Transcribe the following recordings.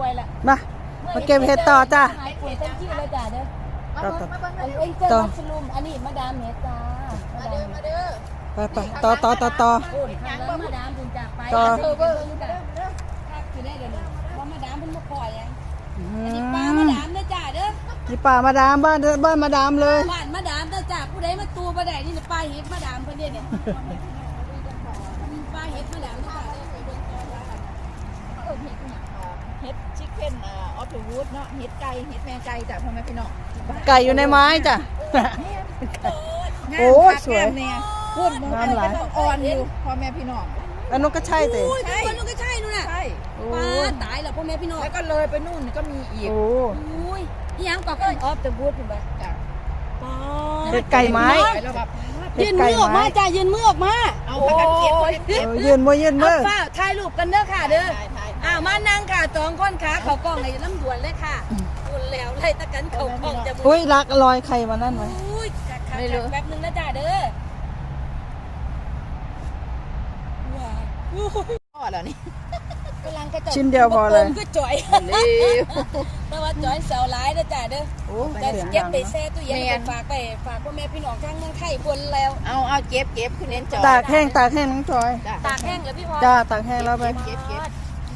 ป่วยละมามาเก็บเห็ดต่อจ้ะหายป่วยเต็มที่เลยจ้ะเด้อต่อต่ออันนี้เจอต่อมัชลูมอันนี้มาดามเห็ดจ้ามาดามเห็ดไปไปต่อต่อต่อต่อโอ้ยทางแล้วมาดามคุณจากไปต่อเธอเบิ่งจ้ะถ้าคือได้เดี๋ยวนี้ว่ามาดามเพิ่นมาปล่อยยังอือันนี้ปลามมาดามเด้อจ้าเด้อนี่ป่ามาดามบ้านบ้านมาดามเลยบ้านมาดามเด้อจ้าผู้ใดมาตูบ่ได้นี่น่ะปลาเห็ดมาดามเพิ่นเด้เนี่ยปลาเห็ดมาดามเด้อจ้าเด้อไปเบิ่งต่อว่าเออเห็ดเนี่ย เฮ็ดชิคเก้นอ่าออฟเดอะวูดเนาะเฮ็ดไก่เฮ็ดแม่ไก่จ้ะพ่อแม่พี่น้องไก่อยู่ในไม้จ้ะงามโอ้ยคักสวยงามเนี่ยพูดมันงามหลายเป็นอ่อนอยู่พ่อแม่พี่น้อง อันนู้นก็ใช่แต่อุ้ยทุกคนนู่นก็ใช่นู่นน่ะใช่โอ้ปลาตายแล้วพ่อแม่พี่น้องแล้วก็เลยไปนู่นก็มีอีกโอ้อุ้ยอีหยังก็คือออฟเดอะบูธคุณบ่จ้ะปลาเห็ดไก่ไม้แล้วแบบเห็ยืดนไก่มือออกมาไม้จ้ายืนมือออกมาเอาพักกันเก็บไว้เก็บเออยืนมือยืนมืเอาอฝ้าถ่ายรูปกันเด้อค่ะเด้อ ถ่ายถ่าย อ้าวมานั่งค่ะสองคนขาเขากล้องในน้ำด่วนเลยค่ะด่วนแล้วไล่ตะกันเขากล้องจะอุ้ยรักลอยใครมานั่นไว้อุ้ยกัดขาแป๊บนึงนะจ้าเด้อว้าวพ่อแล้วนี่กำลังกระจกชิ้นเดียวพอเลย ก็จ่อยเร็ว แต่ว่าจ่อยเสาร้ายนะจ้าเด้อโอ้จะเสียงเก็บดังไปแช่ตู้เย็นไปฝากไปฝากพ่อแม่พี่น้องทั้งเมืองไทยบนแล้ว เอาเอาเก็บเก็บคุณเน้นจอตากแห้งตากแห้งน้องจอย จ้ะตากแห้งเหรอพี่พรจ้าตากแห้งแล้วไป เก็บเก็บ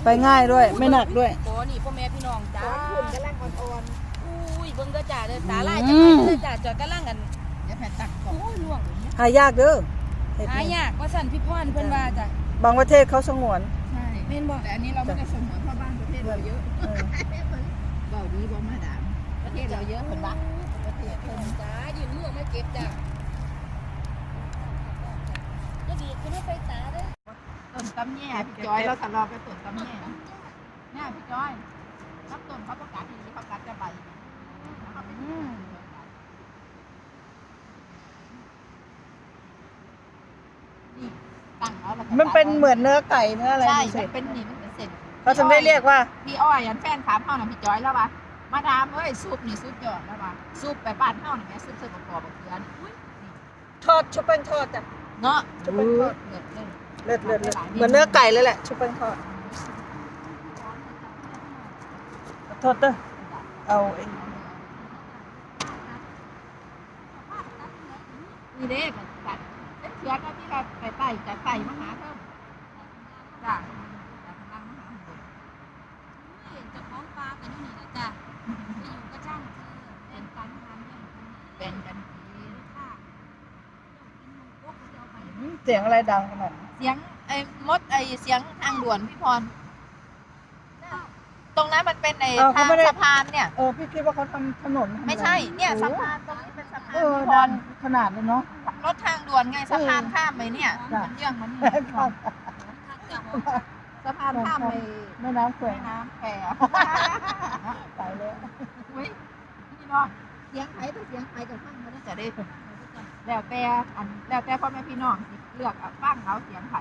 ไปง่ายด้วย ไม่หนักด้วย โอ้นี่พ่อแม่พี่น้องจ้าคุณกำลังอ่อนอุ้ยเบิ่งเด้อจ้าเด้อตาลายอืจะมไปเด้อจ้าจอยกำลังกันๆเดี๋ยวแผ่นตักก่อนโอ้ยล่วงหายากเด้อเห็ดหานี่ยากว่าสั่นพี่พรเพิ่นว่าจ้ะบางประเทศเขาสงวนใช่แม่นบ่แต่อันนี้เราไม่ได้สมวนเพราะบ้านประเทศเราเยอะเออเบาดีบ่มาดามประเทศเราเยอะคนละประเทศเพิ่นจ้ายืนมือออกมาเก็บจ้ะจะดีขึ้นให้ไฟตาเด้อ ต้นตำแย่พี่จอยเราทะเลาะไปต้นตำแย่เนี่ยพี่จอยรับต้นเขาประกาศทีเขากัดจะใบเขาไปอืมนี่ตั้งเอาแล้วก็มันเป็นเหมือนเนื้อไก่เนื้ออะไรใช่ดูสิมันเป็นนี่มันเป็นเส้นเขาถึงได้เรียกว่า พี่อ้อยอันแฟนถามเฮาน่ะพี่จอยแล้วว่ามาดามเอ้ยซุปนี่ซุปยอดแล้วว่าซุปไปบ้านเฮานี่แม่ซุปใส่กระป๋องเกลือนี่อุ้ยทอดชุบเป็นทอดจ้ะเนาะชุบเป็นทอดเลิศเลิศ เลิศเลิศเลิศเหมือนเนื้อไก่เลยแหละชุบเป็นทอดโทษเด้อเอาไอ้นี่เด้ก็กัดเป็นเชื้อก็ที่เราไปไต่จะไต่มาหาเพิ่มจ้ะจากข้างล่างมาหาเพิ่มเห็นเจ้าของปลากันอยู่นี่นะจ้ะไปอยู่ก็ช่างเธอเป็นการทำอย่างนี้เป็นกันทีค่ะกินนมพวกจะเอาไปเสียงอะไรดังขนาดนั้น เสียงไอ้มดไอ้เสียงทางด่วนพี่พร ตรงนั้นมันเป็นไอ้ทางสะพานเนี่ย เออพี่คิดว่าเขาทำถนนทำอะรไม่ใช่เนี่ยโอ้สะพานตรงนี้เป็นสะพานเออพี่พดัรงขนาดเลยเนาะ รถทางด่วนไงสะพานเออข้ามไปเนี่ยจ้ะ มันเยื่องมันนี่พี่พรสะพานข้ามไปแม่น้ำแควแม่น้ำแควตายแล้วอุ้ยพี่น้องเสียงไผ่แต่เสียงไผ่กับฟังมันจะได้แล้วแต่อันแล้วแต่พ่อแม่พี่น้องสิ เลือกเอาฟังเอาเสียงไผ่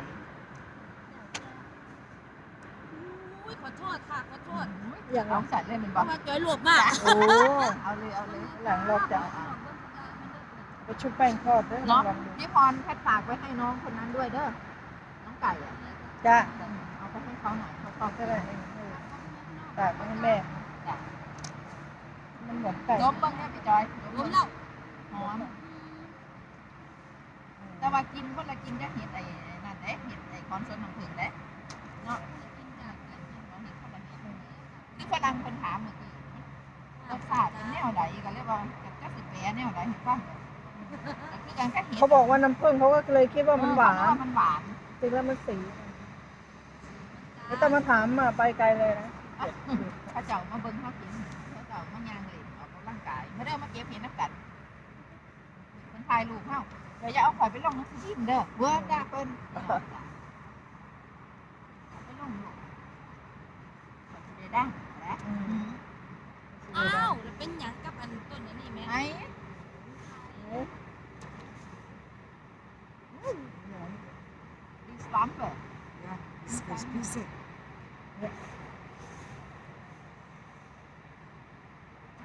อุ้ยขอโทษค่ะ ขอโทษอย่างน้เราองจัดเลยเป็นเพบอราะกว่าจอยหลวกมาก โอ้เอาเลยเอาเลยหลังเราจะไปชุบแป้งทอดด้วยเนาะลองดูพี่พรแค่ฝากไว้ให้น้องคนนั้นด้วยเด้อ น้องไก่อะจ้าเอาไปให้เขาหน่อยเขาชเอาอบก็ได้เออตากไปให้แม่ มันเหมือนไก่ดมบ้างเนี่ยพี่จอยรวมแล้วหอม แต่ว่ากินคนละกินจะเห็ดไอ้นั่นเด้เห็ดไอ้คอนเสิร์ตของถึงเด้เนาะกินจากกินของเห็ดคนละเห็ดคือฝรั่งคนถามเมื่อกี้รสชาติเป็นแนวไหนก็เรียกว่าจะสิแปรแนวไหนเห็นป่ะก็คือการแค่เห็ดเขาบอกว่าน้ำผึ้งเขาก็เลยคิดว่ามันหวานเออมันหวานจริงแล้วมันสีไม่ต้องมาถามมาไปไกลเลยนะพระเจ้ามาเบิ่งเขากินพระเจ้ามายางเลยออกกำลังกายไม่ได้เอามาเก็บเห็ดน้ำกัดเป็นถ่ายรูปเขาเดี๋ยวจะเอาข่อยไปลงน้ำจิ้มเด้อเวิร์ดจ้าเพิ่นไปลงลูกข่อยสิได้ดังนะอืมอ้าวแล้วเป็นหยังกับอันต้นอันนี้แม่ ไอ้ดิสตัมเปอร์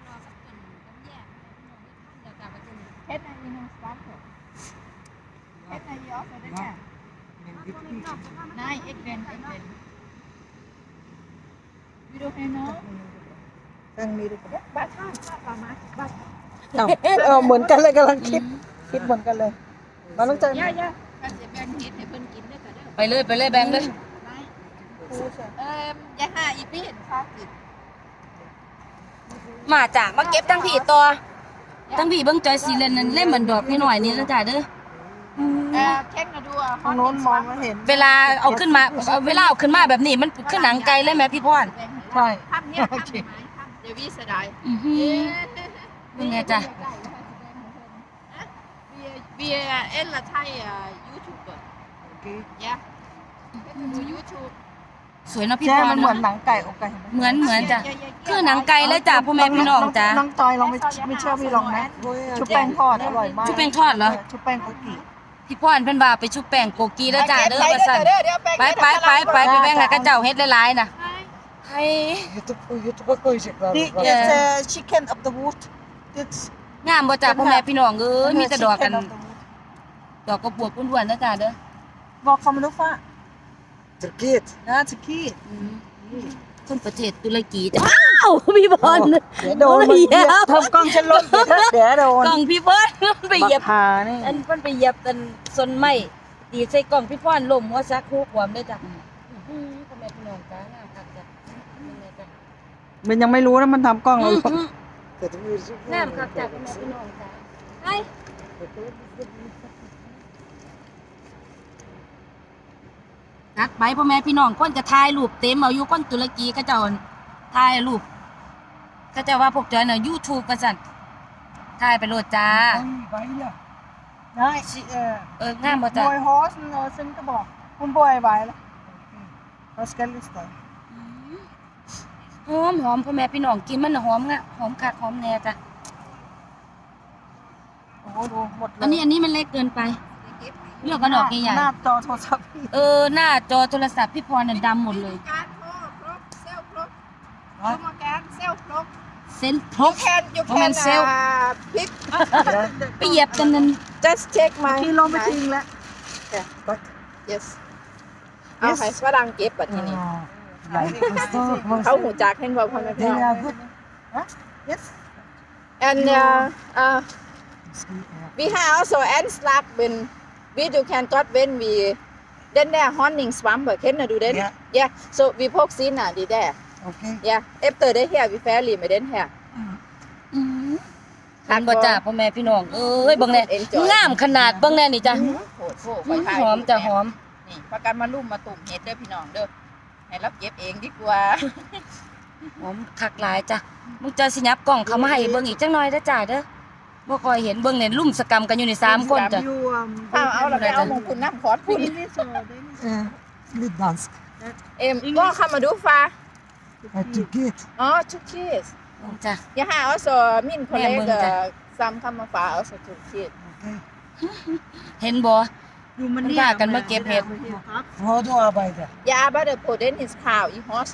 รอสักต้นต้องแยกให้พี่น้องได้ทานเดี๋ยวกลับมาจะนี่ เฮ็ดในยูนิสตัมเปอร์เฮ็ดในยอสได้แค่นายเอ็กเดนเอ็กเดน ดูให้น้อง ตั้งนี้ดีกว่าบ้านข้างข้างปลามาบ้านเอาเออเหมือนกันเลยกำลังคิด คิดเหมือนกันเลยมาต้องใจย่าย่าถ้าจะแบ่งเห็ดให้เพิ่นกินได้ก็ได้ไปเลยไปเลยแบงค์เลยเอ่อย่าหาอีพี่เห็นข้าวกินมาจ้ะมาเก็บทั้งผีตัวทั้งผีเบิ่งจอยสีเลนนั่นเล่มเหมือนดอกนิดหน่อยนี่นะจ้ะเด้อเอ่อแข่งกันดูอะทางโน้นมองไม่เห็น เวลาเอาขึ้นมาเอาเวลาเอาขึ้นมาแบบนี้มันขึ้นหนังไกลเลยแม่พี่พรใช่ภาพเนี้ยภาพไหมภาพเดวิสดายอือหือ เป็นไงจ๊ะ เบียเอ็นละไทยอะยูทูบเบอร์ยะดูยูทูบสวยเนาะพี่แช่พรมันเหมือนหนังไก่อกไก่เหมือนเหมือนจ้ะคือหนังไก่เลยจ้ะพ่อแม่พี่น้องจ้ะ น้องจอยลองไม่ไม่เชื่อพี่ลองนะชุบแป้งทอดอร่อยมากชุบแป้งทอดเหรอ ชุบแป้งกุกิพี่พรเพิ่นว่าไปชุบแป้งโกกีแล้วจ้ะเด้อว่าซั่นเดี๋ยวไปไปไปไปไปแบ่งให้กระเจ้าเฮ็ดหลายๆน่ะ ให้ YouTube, YouTube koyacaklar. This bak. is a chicken of the wood It's งามบ่จ้ะพ่อแม่พี่น้องเอ้ยมีแต่ดอกกัน chicken of the wood ดอกกระบวกอ้วนๆนะจ้ะเด้อบอกเขามาดูฟ้า Terkait. นะชิคกี้คนประเทศตุรกีจ้ะอ้าวพี่พรเดี๋ยวโดนมันเหยียบทำกล้องฉันลดเดี๋ยวโดนกล่องพี่พรไปเหยียบ บักหานี่อันมันไปเหยียบกันซนไม้ตีใส่กล่องพี่พรล้มหัวซักฮู้ความได้จ้ะอือพ่อแม่พี่น้องจ้างามคักจ้ะเป็นไงจ้ะ มันยังไม่รู้นะมันทำกล้องเราอื้อหือ Dat is weer zo. งามคักจ้ะพ่อแม่พี่น้องจ้ะไอ้นัดไปพ่อแม่พี่น้องคนจะถ่ายรูปเต็มเอาอยู่คนตุรกีเขาเจ้าถ่ายรูปเขาเจ้าว่าพวกจอยน่ะ YouTube ว่าซั่นถ่ายไปโลดจ้า Bijna. ได้ชิเออเอองามบ่จ้ะบอยฮอสเนอะฉันก็บอกคุณบอยไว้แล้วฮอสกันลิสต์ หอมหอมพ่อแม่พี่น้องกินมันน่ะหอมงะหอมคักหอมแน่จ้ะโอ้โหดูหมดเลยอันนี้อันนี้มันเล็กเกินไป เลือกกันดอกใหญ่หน้าจอโทรศัพท์พี่ๆเออหน้าจอโทรศัพท์พี่พรน่ะดำหมดเลย การโทรครบเซลครบโทรมาการเซลครบเส้นพก แคนยูโมแคเมนนต์ sale พิก ไปเหยียบกันนั่น just check my พี่ลงไปทิ้งแล้ว yes เอาให้ฝรั่งเก็บบัดทีนี้ Ja, ik was toch. was เขาหูจักเห็นว่าพ่อแม่พี่น้อง Ja, goed. yes and uh, uh, we have also ant slab when we do can got when we then there hunting swamp can do then Yeah. yeah so we poke sin uh, the there Oké. yeah after they here we fairly me then here อืมคันบ่จ้าพ่อแม่พี่น้องเอ้ยเบิ่งแน่ Enjoy งามขนาดเบิ่งแน่นี่จ้ะโหดโหดอืมหอมจ้ะหอมนี่ประกันมาลุ่มมาตุ่มเฮ็ดเด้อพี่น้องเด้อ ให้เราเก็บเองดีกว่าหอมคักหลายจ้ะมึงจะสิยับกล่องเขามาให้เบิ่งอีกจังหน่อยเด้อจ้าเด้อบ่ค่อยเห็นเบิ่งเนี่ยลุ่มสกรรมกันอยู่ในสามคนจ้ะถ้าเอาเราไปเอามงคุณน้ำขอดพุ่น Eh, Niet dans. เอ็มก็เข้ามาดูฟ้า Uh, Terkait. อ๋อทุกชีสจ้ะ อย่าหาเอาสมินคนเล็กแม่เบิ่งจ้ะ ซ้ำเข้ามาฟ้าเอาสทุกชีส Oké. เห็นบ่มัน พากันมาเก็บเห็ด Rodo-arbeider. อย่าบัดเดอร์โพเดนฮิสข่าวอีฮอส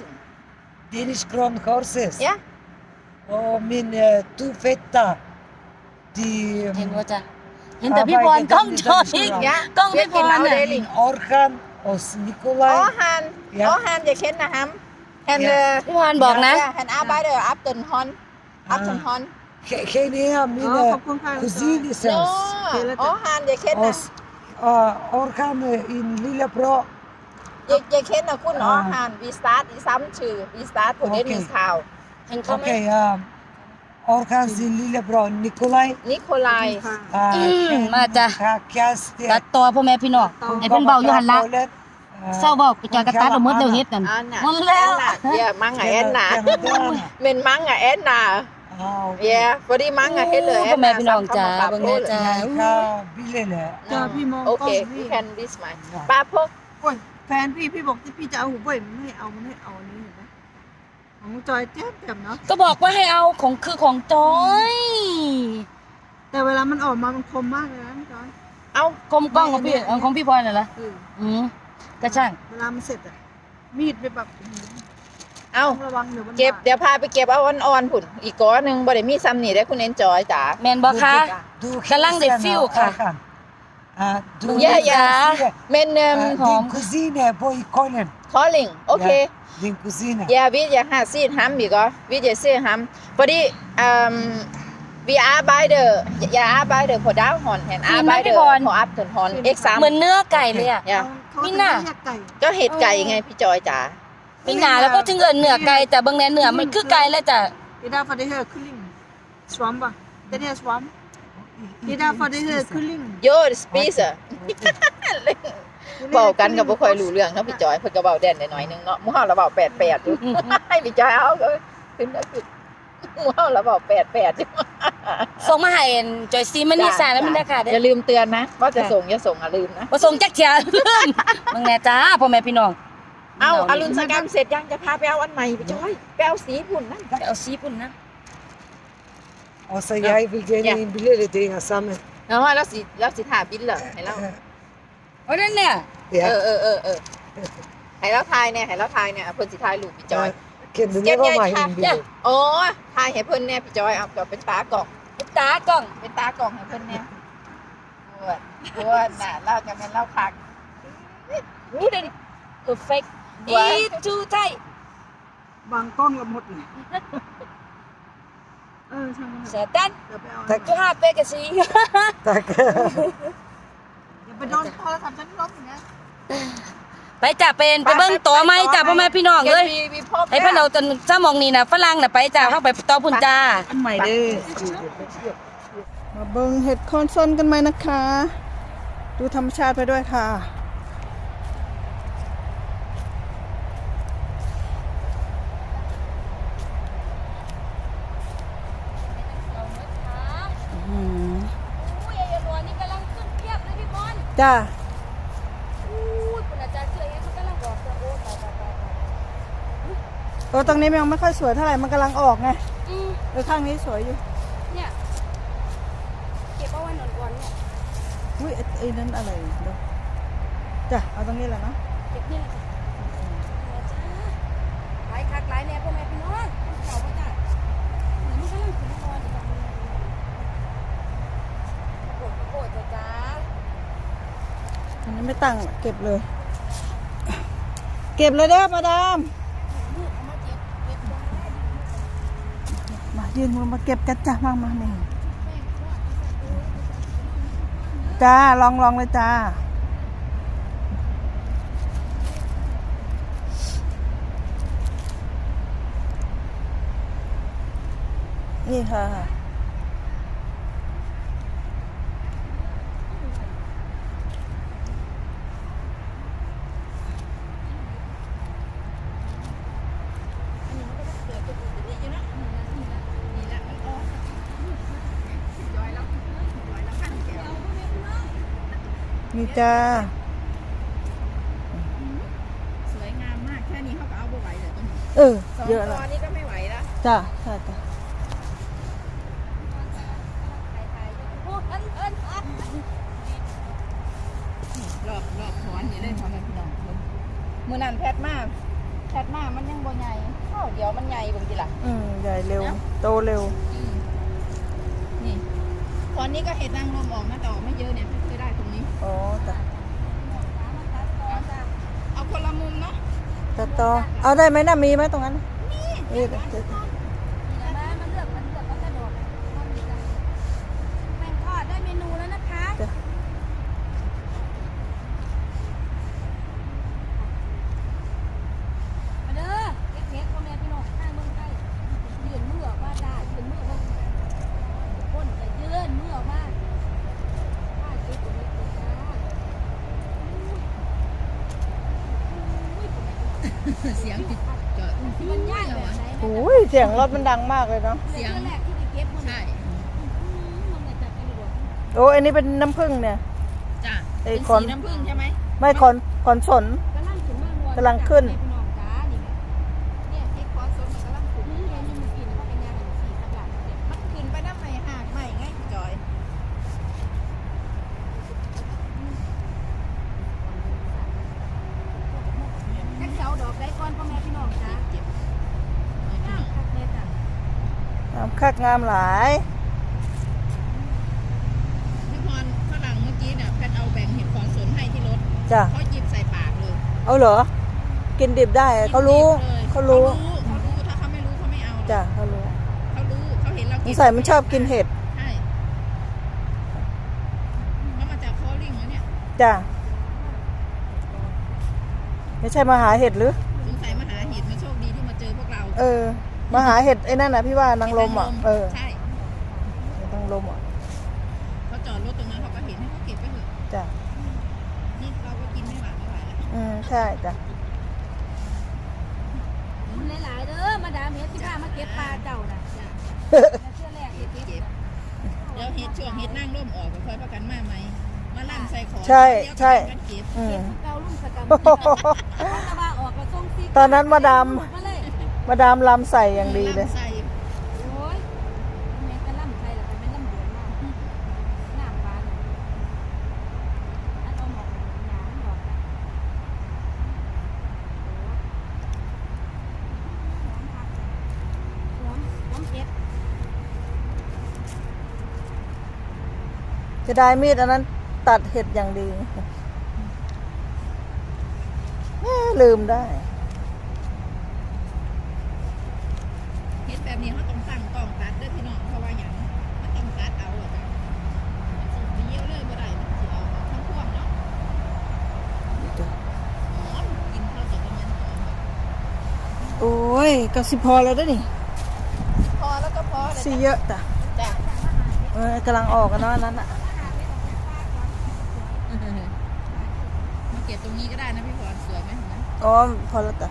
Danish Crown Horses. Ja. Oh, min uh, tu fetta. Die เห็น um, บ่จ้ะเห็นแต่พี่พรกล้องจออีก ja กล้องพี่พรเอาน่ะเดลิง orgaan als อ๋อ Nicolai. ฮัน Ja. อ๋อฮันอย่าเค้นนะฮัมแฮนเดอร์พี่พรบอกนะแฮนอาบัดเดอร์อัพตันฮอนอัพตันฮอน Ge- geen heer, min อ๋อ uh, ขอบคุณค่ะ cousine โน zelfs. อ๋อฮันอย่าเค้นนะ Als uh, orgaan uh, in Lillebro. อย่าอย่าเค้นนะคุณอ๋อฮันวีสตาร์ทอีซ้ำชื่อวีสตาร์ทโพเดนฮิสข่าวเห็นเขาไหม Oké, um, orgaans in Lillebro. Nicolai. นิโคลาย Uh, Mm, en Mata. Ga Kjast. ตัดต่อพ่อแม่พี่น้องไอ้เพิ่นเบาอยู่หันละ Uh, เศร้าบอกกูจอยกระตัดเอาหมดแล้วเฮ็ดนั่นอันน่ะหมดแล้วเย่มังอะแอนน่ะเมนมังอะแอนน่ะ Ah, oké. เย่พอดีมังอะเฮ็ดเลยพ่อแม่พี่น้องจ้าเบิ่งแน่จ้า Ik ga bielen. เจอพี่มองโอเคกล้องพี่ you can this my ปลาพกโอ้ยแฟนพี่พี่บอกที่พี่จะเอาหูเว่ยมันไม่ให้เอามันให้เอาอันนี้เห็นไหมของจอยเจ็บเจ็บเนาะก็บอกว่าให้เอาของคือของจอยแต่เวลามันออกมามันคมมากเลยนะจอยเอากลมกล้องของพี่เอาของพี่พลอยน่ะเหรอเอออืมก็ช่างเวลามันเสร็จอะมีดไปแบบอื้อหือ เอาต้องระวังเดี๋ยวมันเก็บบาดเดี๋ยวพาไปเก็บเอาอ่อนๆผุ่นอีกก้อนหนึงบ่ได้มีซ้ำนี่ได้อคุณเอนจอยจ๋า แม่นบ่คะ Doe กำลังได้ gisteren, feel uh, ค่ะ orgaan. Ah, doe Ja, niet ja. als je, Men eh, um, die cousine, boy konen. calling okay Ja, die cousine. Ja, vi jeg har set ham, ikke? Vi jeg ser ham. Fordi um, vi arbejder, jeg arbejder på daghånd, han Fint nok, arbejder Yvonne. på aftenhånd. Ikke เหมือน sammen? เนื้อไก่เลยอะ Ja. เขานี่จะน่ะเรียกไก่ ก็เห็ดไก่ไงพี่จอยจ๋า มีหนาแล้วก็ถึงเอินเนื้อไก่แต่เบางแน่เนื้อมันคือไก่แล้วจ้ะ I dag får det her kylling. Swamper. Den her swamp. I dag får det her kylling. โยดสปีเซอร์บอกกันกับบ่ค่อยรู้เรื่องเนาะพี่จอยเพิ่นก็เว้าแดนได้หน่อยนึงเนาะหมู่เฮาเราเว้า88อยู่ให้พี่จอยเอาก็ขึ้นแล้วขึ้นหมู่เฮาเราเว้า88อยู่ส่งมาให้จอยซีมันนี่สารแล้วมันได้ค่ะเด้อย่าลืมเตือนนะว่าจะส่งอย่าส่งอย่าลืมนะบ่ส่งจักเที่ยลืมบางแน่จ้าพ่อแม่พี่น้อง เอาอรุณสกรรมเสร็จยังจะพาไปเอาอันใหม่พี่จอยไปเอาสีพุ่นนั่นไปเอาซีพุ่นนะ Als jij wil Ja. geen in billen dingen samen. แล้วว่าแล้วสิแล้วสิถ่าบินเหรอให้เราโอ้นั่นเนี่ย เอ Ja. อเออเออเออให้เราทายเนี่ยให้เราทายเนี่ยเพิ่นสิทายลูกพี่จอย Ik heb er niet wel maar in billen. โอ้ทายให้เพิ่นเนี่ยพี่จอยเอาก็เป็นตากล่องตากล้องเป็นตากล่องให้เพิ่นเนี่ยปวดปวดน่ะเราจะเป็นเราคักนี่เด้ perfect ว้า อีทูไทยบางกล้องเราหมดเลยเออช่างมันเถเสีอะยตันเดี๋ยวไปเอา Tak. จุหาเปกะซี Tak. อย่าไปโดนโทรศัพท์ฉันล้มอย่างเงี้ย ไปจ้ะเป็นไปเบิ่งตัวไหมจ้ะพ่อแม่พี่น้องเอ้ยมีมีพบให้เพิ่นเอาจนซะมองนี่น่ะฝรั่งน่ะไปจ้ะเฮาไปต่อพุ่นจ้า อันใหม่เด้อมาเบิ่งเห็ดคอนซอนกันไหมนะคะ ดูธรรมชาติไปด้วยค่ะ อืม อุ้ยไอ้หลวนี่กำลังขึ้นเทียบเลยพี่บอล จ้าอุ้ยคุณอาจารย์เชื่อเองมันกำลังบอกว่าโอ้ตายตายตายตายตัวตรงนี้มันยังไม่ค่อยสวยเท่าไหร่มันกำลังออกไงอืมเออข้างนี้สวยอยู่เนี่ยเก็บเอาไว้หนอนๆเนี่ยอุ้ยไอ้ไอ้นั่นอะไรเดี๋ยวจ้ะเอาตรงนี้แหละเนาะเก็บนี่แหละจ้ะหลายคักหลายแน่พ่อแม่พี่น้องเก่าบ่จ้ะเหมือนมันกำลังขึ้นคอนอยู่จ้ะโอ้โหโอ้โหจ้า อันนี้ไม่ตั้งเก็บเลย เก็บเลยเด้อมาดามมายืนมือมาเก็บกันจ้ะมามานี่จ้าลองลองเลยจ้านี่ค่ะ จ้า สวยงามมาก แค่นี้เขาก็เอาบ่ไหวเลยต้นเออ สองเยอะตัแล้ววนี้ก็ไม่ไหวแล้วจ้าใช่จ้ารอบรอบถอนอยู่เลยพอแม่พี่น้องเบิ่งมื้อนั้นแพทมาแพทมามันยังบ่ใหญ่ข้าวเดียวมันใหญ่เบิ่งติล่ะ อืมใหญ่เร็ว โตเร็ว นี่ตอนนี้ก็เห็ดนางรมออกนะแต่ออกไม่เยอะเนี่ย อ๋อจ้ะเอาคนละมุมเนาะตัดต่อเอาได้ไหมน่ะมีไหมตรงนั้น นี่เดี๋ยวเดี๋ยวมันเลือกมันเลือกก็กระโดดแมงทอดได้เมนูแล้วนะคะ จ้ะ มาเด้อเก็บเห็ดพ่อแม่พี่น้องข้างเมืองใกล้ยืนมือออกมาจ้ายืนมือออกมาคนจะยืนมือออกมาป้าเก็บเห็ดเลยจ้าอุ้ย เสียงติดจอด มันยากแบบไหนนะ โอ้ยเสียงรถมันดังมากเลยเนาะเสียงแรกที่ไปเก็บมันใช่มันจะจับกันเลยโอ้อันนี้เป็นน้ำผึ้งเนี่ยจ้ะไอ้เป็นคอนสีน้ำผึ้งใช่ไหมไม่คอนคอนสนกำลังขึ้นมากำลังขึ้น พี่น้องจ้านี่แม่ เนี่ยเอ็กคอนสดมันกำลังขึ้น นี่เห็นนี่มันกินเพราะเป็นยาหนังสีสักหลังเด็ด มันขึ้นไปน้ำใหม่หากใหม่ไงจอย แค่เสาดอกได้ก้อนพ่อแม่พี่น้องจ้า เจ็บ ข้างคักเม็ดอะ งามคักงามหลายพี่พรฝรั่งเมื่อกี้เนี่ยแพทเอาจ้ะเขาหยิบใส่ปากเลยเอาเหรอ กินดิบได้เขารู้หยิบลยเขารู้เขารู้ถ้าเขาไม่รู้เขาไม่เอาหรอกจ้ะเขารู้เขารู้เขาเห็นเราสกิงสัยมันชอบกินเห็ดใช่เขามาจากโคลิงแล้วเนี่ยจ้ะไม่ใช่มาหาเห็ดหรือสงสัยมาหาเห็ดมาโชคดีที่มาเจอพวกเรา เออ มาหาเห็ดไอ้นั่นนะพี่ว่านางลมอะ เออใช่นางลมอะเขาจอดรถตรงนั้นเขาก็เห็นให้เขาเก็บไปเถอะจ้ะนี่เราก็กินไม่หวานไม่ไหวแล้วอืมใช่จ้ะมันหลายๆเด้อมาดามเฮ็ดที่พามาเก็บปลาเจ้าน่ะจ้ะเชื่อแรกเฮ็ดเก็บเดี๋ยวเห็ดช่วงเห็ดนั่งร่มออกก็ค่อยประกันมาไหมมาล่ำใส่ของใช่ใช่เดี๋ยวกันเก็บอืมเก่าลุ่มสกรรมตะว่าออกกระส่งซิตอนนั้นมาดาม มาดามลำใส่อย่างดีเลย ใส่โอ้ยแม่ก็ล่ำใส่แล้วก็เป็นล่ำเดือนมากน้ำปลาอันเอาหมอกหยางดอกหอมหอมเผ็ดจะได้มีดอันนั้นตัดเห็ดอย่างดี ลืมได้ เห็ดแบบนี้เขาต้องสั่งกล่องตัดเด้วยพี่น้องเพราะว่าอย่างมันต้องตัดเอาอะจ้ะมันสิไปเยี่ยวเลยบ่ได้มันสิเอาออกทั้งพวงเนาะหอมกินเข้ากับมันหอมแบบ โอ้ ยก็สิพอแล้วเด้อนี่พอแล้วก็พอเลยสิเยอะจ้ะจ้ะเออกำลังออกกันเนาะอันนั้นอะมาเก็บตรงนี้ก็ได้นะพี่พรสวยไหมเห็นไหมอ๋อพอแล้วจ้ะ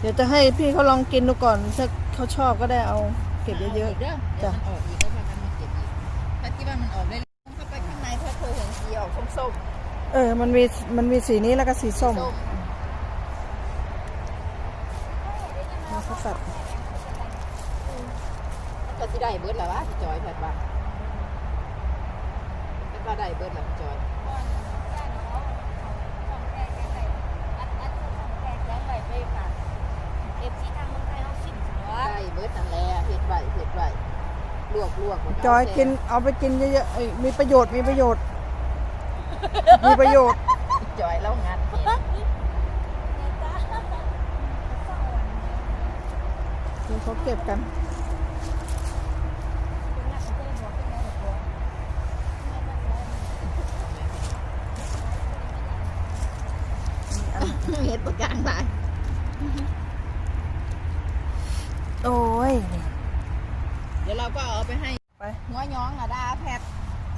เดี๋ยวจะให้พี่เขาลองกินดูก่อนถ้าเขาชอบก็ได้เอาเก็บเยอะๆ เด้อเดี๋ยวจ้ะมันออกอีกก็พากันมาเก็บอีกถ้าคิดว่ามันออกได้เข้าไปข้างในถ้าเธอเห็นสีออกส้มๆ เออ มันมีมันมีสีนี้แล้วก็สีๆส้มส้ม แล้วเขาตัดก็สิได้เบิดแล้ววะพี่จอยแพทย์ว่าแพทย์ว่าได้เบิดแล้วพี่จอยได้เบิดนั่นแหละเผ็ดใบเผ็ดใบลวกลวกมันจอยกินเอาไปกินเยอะๆเอ้ยมีประโยชน์มีประโยชน์ มีประโยชน์ จอยแล้วงานเผ็ดเดี๋ยวเขาเก็บกัน เห็ดประกลางตาย โอ้ย เดี๋ยวเราก็เอาไปให้ ไป หัวย้องอะดาแพทย์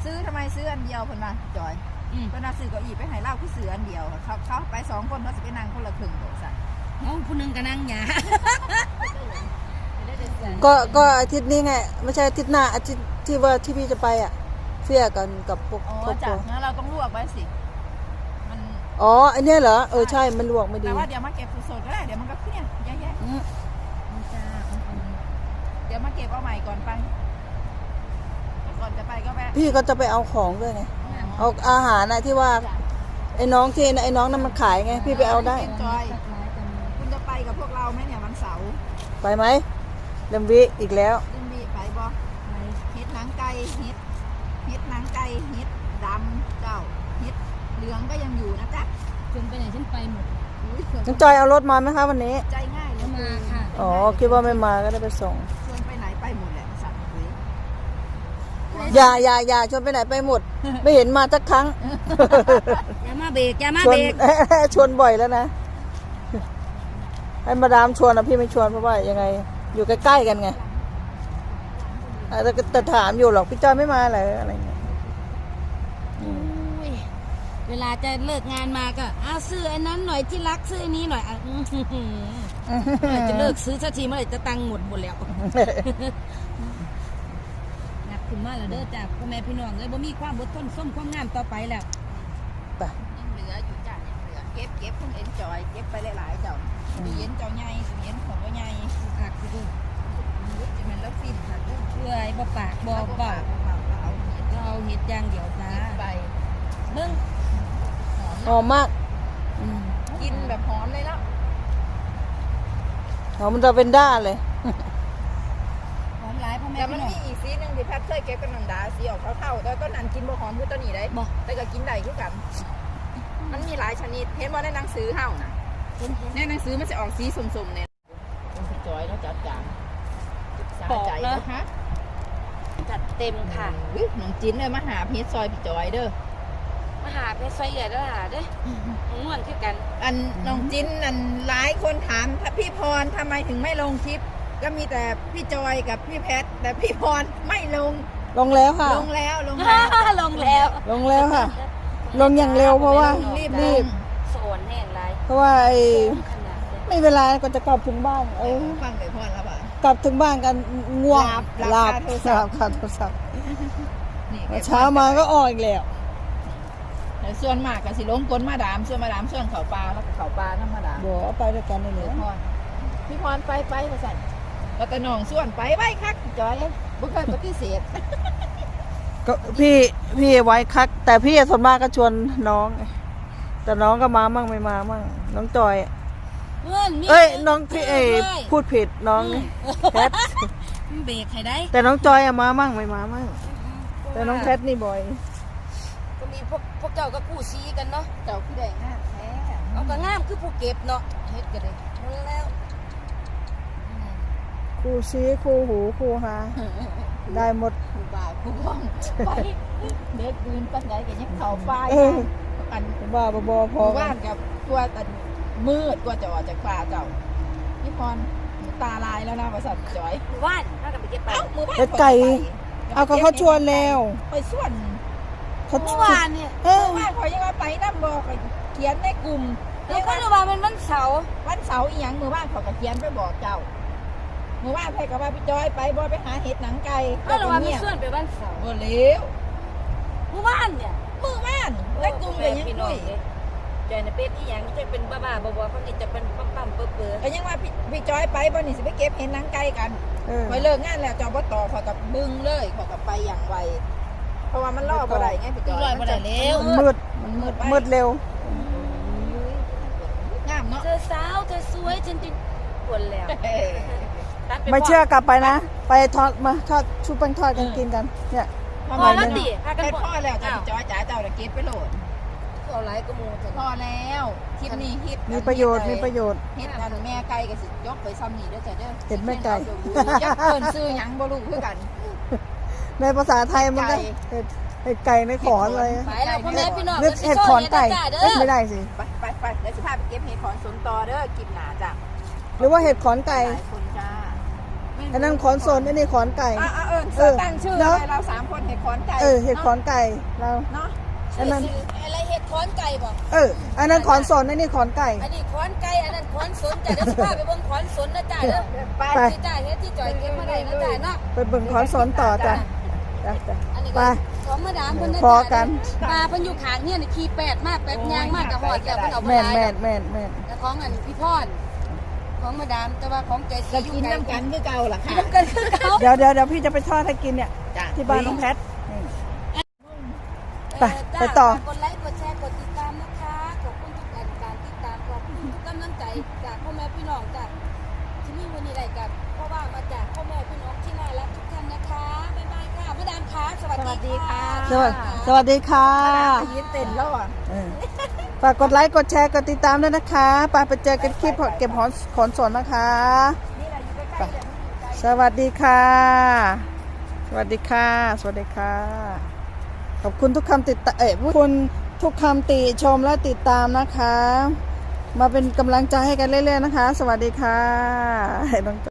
ซื้อทำไมซื้ออันเดียวเพิ่นมาจอย อืม เพิ่นน่าซื้อเก้าอี้ไปให้เล่าคือซื้ออันเดียวเขาเขาไปสองคนเขาสิไปนั่งคนละครึ่งโดสั่นเอาผู้หนึงก็นั่งหยาก็ก็อาทิตย์นี้ไง ไม่ใช่อาทิตย์หน้าอาทิตย์ที่ว่าที่พี่จะไปอะเฟียกันกับพวกอ๋อครอบคจ้ะรัวงั้นเราต้องลวกไว้สิ มัน อ๋ออันเนี้ยเหรอเออใช่มันลวกไม่ดีแต่ว่าเดี๋ยวมาเก็บสดๆก็ได้ เดี๋ยวมันก็ขึ้นเนี่ยแย่อืมจ้าๆเดี๋ยวมาเก็บเอาใหม่ก่อนไปแล้วก่อนจะไปก็แวะพี่ก็จะไปเอาของด้วยไงอ๋อ เอาอาหารนะที่ว่าไอ้น้องที่ไอ้น้องนั้นมันขายไง พี่ไปเอาได้ จอย คุณจะไปกับพวกเราไหมเนี่ยวันเสาร์ไปไหมเดมวิอีกแล้วดินบีไปบ่เฮ็ดหนังไก่เฮ็ดเฮ็ดหนังไก่เฮ็ดดำเจ้าเฮ็ดเหลืองก็ยังอยู่นะจ๊ะชวนไปไหนฉันไปหมดอุ้ยน้องจอยเอารถมาไหมคะวันนี้ ใจง่ายเลยก็มาค่ะ อ๋อ คิดว่าไม่มาก็ได้ไปส่ง ชวนไปไหนไปหมดแหละสัตว์เว้ย อย่าอย่าอย่าชวนไปไหนไปหมด ไม่เห็นมาสักครั้ง อย่ามาเบรกอย่ามาชวนเบรก ชวนบ่อยแล้วนะ ให้มาดามชวนนะพี่ไม่ชวนเพราะว่ายังไง อยู่ใกล้ๆกันไงอะแต่แต่ถามอยู่หรอกพี่จอยไม่มาอะไรอะไรเงี้ยอืมอุ้ยเวลาจะเลิกงานมาก็เอาซื้ออันนั้นหน่อยที่รักซื้ออันนี้หน่อยอะอื้อหือเมื่อไหร่จะเลิกซื้อสักทีเมื่อไหร่จะตังค์หมดหมดแล้วหนัก ขึ้นมาแล้วเด้อจ้าพ่อแม่พี่น้องเอ้ยบ่มีความอดทนส้มความงามต่อไปแล้วไปยังเหลืออยู่จ้ะยังเหลือเก็บเก็บเพิ่งเอ็นจอยเก็บไปหลายๆเจ้าตู้เย็นเจ้าใหญ่ตู้เย็นของก็ใหญ่ผักคือยุบจะเป็นแล้วฟินค่ะลูกเพื่อยบ่ปากบ่เอาเบาเปล่าเอาเห็ดเราเอาเห็ดอย่างเดียวจ้าเก็บไปเบิ่งหอมหอมมากอืมกินแบบหอมเลยแล้วหอมมันจะเป็นด้าเลยหอมหลาย สีออกเท่าๆแต่ต้นนั้นกินบ่หอมคือตัวนี้ได้บ่ แต่ก็กินได้คือกัน มันมีหลายชนิดเห็นบ่ในหนังสือเฮาน่ะเห็นเห็นในหนังสือมันจะออกสีส้มๆเนี่ยคุณพี่จอยแล้วจัดจานสาบอกใจนะนะคะจัดเต็มค่ะอุ๊ยน้องจินเลยมาหาเพชรซอยพี่จอยเด้อมาหาเพชรไฟใหญ่แล้วหาเด้อของม่วนคือกัน อันน้องจินอันหลายคนถามพี่พรทำไมถึงไม่ลงคลิป ก็มีแต่พี่จอยกับพี่แพทแต่พี่พรไม่ลง ลงแล้วค่ะ ลงแล้วลงแล้วลงแล้วลงแล้วค่ะ ลงอย่างเร็วเพราะว่ารีบลรีงบโซนแห้งไรเพราะว่าไอ้ขนาดเลยไม่เวลาก็จะกลับถึงบ้านเออฟังไปพรแล้วป่ะกลับถึงบ้านกันง่วงหลับหหลัลับบคาโทรศัพท์หลับคาโทรศัพท์นี่เช้ามาก็ออกอีกแล้วแต่ส่วนมากก็สิลงก้นมาดามส่วนมาดามส่วนเขาปลาแล้วก็เขาปลาน้ำมาดามบอกเอาไปด้วยกันเลยพี่พรพี่พรไปไปมาสั่นก็ตะน้องส่วนไปไปคักพี่จอย บ่เคยปฏิเสธก็พี่พี่ไว้คัก แต่พี่ส่วนมากก็ชวนน้อง แต่น้องก็มามั่งไม่มามั่งน้องจอย เพื่อนมีเอ้ย น้องพี่เอยด้วยพูดผิดน้องแพทเบรกให้ได้แต่น้องจอยอะมามั่งไม่มามั่งแต่น้องแพทนี่บ่อย ก็มีพวกพวกเจ้าก็กู้ซีกันเนาะเจ้าพี่แดงหน้าแท้เอาก็งามคือผู้เก็บเนาะเฮ็ดกันเลยหมดแล้ว คู่ซีคู่หูคู่หาได้หมดผู้บ่าวผู้บ้องไปเด็กปืนปันไหนก็ยังเขาไปเอออันบ้าบอพอหมู่กับ้านนกับตัวตันมืดกว่าจะออกจากป่าเจ้าพี่พรตาลายแล้วนะบริษัทจอยหมู่บ้านถ้ากันไปเก็บไปเอ้าหมู่บ้านเฮ็ดไก่เอาก็เขาชวนแล้ว ไปส่วนเขาชเมื่อวนวานเนี่ยเอหอมู่บ้านเขายังว่าไปน้ำบอกเขียนในกลุ่มเราก็รู้ว่ามันวันเสาร์วันเสาร์อีหยังหมู่บ้านเขาก็เขียนไปบอกเจ้า หมู่บ้านใครก็ว่าพี่จอยไปบ่ไปหาเห็ดหนังไก่ก็รู้ว่ามีเงียบส่วนไปวันเสาร์บ่เลี้ยวหมู่บ้านเนี่ยหมู่บ้านและกลุ่มก็ยังคุยจอยในเป็ดอีหยังจะเป็นบ้าๆบอๆเขานี่จะเป็นปั๊มปั๊มๆเปื่อก็ยังว่าพี่พี่จอยไปบ่นี่สิไปเก็บเห็ดหนังไก่กันเออพอเลิกงานแล้วจอบต่อพอกับบึ้งเลยพอกับไปอย่างไวเพราะว่ามันล่อบ่ได้ไงพี่จอยลอยบ่ได้แล้วมันมืดมันมืดไปมืดเร็วงามเนาะเธอสาวเธอสวยจนจนปวดแล้วเอ้ย ตัดปไม่พเชื่อกลับไปนะ ไปทอดมาทอดชุบแป้งทอดกันกินกันเนี่ย พอพอมาแล้วแล้วติพากันแค่บ่พ่อแล้วจ้ะอ้าวพี่จอยจ๋าเจ้าละเก็บไปโหลดเอาหลายกระมูเถอะพอแล้วคลิปนี้ฮิตมีประโยชน์มีประโยชน์เฮ็ดอันแม่ไก่ก็สิยกไปซ้ำนี่เด้อจ้ะเด้อเห็นแม่ไก่ยักเพิ่นซื้อหยังบ่รู้คือกัน ในภาษาไทยมันก็ไก่เห็ดเห็ดไก่ในขอนอะไรไปแล้วพ่อแม่พี่น้องนึกเห็ดขอนไก่เด้เอ้ยอไม่ได้สิ ไปไปไปเดี๋ยวสิพาไปเก็บเห็ดขอนสวนต่อเด้อคลิปหน้าจ้ะหรือว่าเห็ดขอนไก่หลายคนจ้า อันนั้นขอนสนอันนี้ขอนไก่ อะอะเออเออตั้งชื่อเนอะ อะไรเราสามคนเห็ดขอนไก่เออเห็ดขอนไก่เรา เนาะอันนั้นชื่ออะไรเห็ดค้อนไก่บ่เออ อันนั้นขอนสนอันนี้ขอนไก่ อันนี้ค้อนไก่อันนั้นค้อนสนจ้ะเดี๋ยวสิพาไปเบิ่งค้อนสนนะจ้ะเด้อไปไป สิจ้ะเฮ็ดที่จอยเก็บมาได้นะจ้ะเนาะไปเบิ่งขอนสนต่อจ้ะจ้ะจ้ะอันนี้ไป ก็ของมาดามเพิ่นนะพอจ้ะกัน ปลาเพิ่นอยู่ข้างเนี่ยนี่ขี่แปดมากแป๊บยางมากกะฮอดแล้วเพิ่นเอาไปแม่นขายแม่นแม่นแม่นแต่ของอันพี่พร ของมาดามแต่ว่าของใจสีเราอยู่กินไกลน้ำกันคือเก่าล่ะค่ะน้ำกันคือเขาเดี๋ยวเดี๋ยวเดี๋ยวพี่จะไปทอดให้กินเนี่ย จ้ะที่บ้านน้องแพทนี่ไปเจ้าไปต่อฝากกดไลค์กดแชร์กดติดตามนะคะขอบคุณทุกการการติดตามขอบคุณทุกกำลังใจจากพ่อแม่พี่น้องจากที่นี่วันนี้ไรกันเพราะว่ามาจากพ่อแม่พี่น้องที่น่ารักทุกท่านนะคะบ๊ายบายค่ะมาดามคะสวัสดีค่ะ สวัสสวัสดีค่ะยืนเต้นแล้วอะ เออ ฝากกดไลค์กดแชร์กดติดตามด้วยนะคะไปไปเจอกันคลิปเก็บหอนขอนสนนะคะนี่แหละอยู่ใกล้ๆเนี่ยสวัสดีค่ะ สวัสดีค่ะ สวัสดีค่ะ ขอบคุณทุกคำติดตามเอ้ยขอบคุณทุกคำติชมและติดตามนะคะ มาเป็นกำลังใจให้กันเรื่อยๆนะคะ สวัสดีค่ะ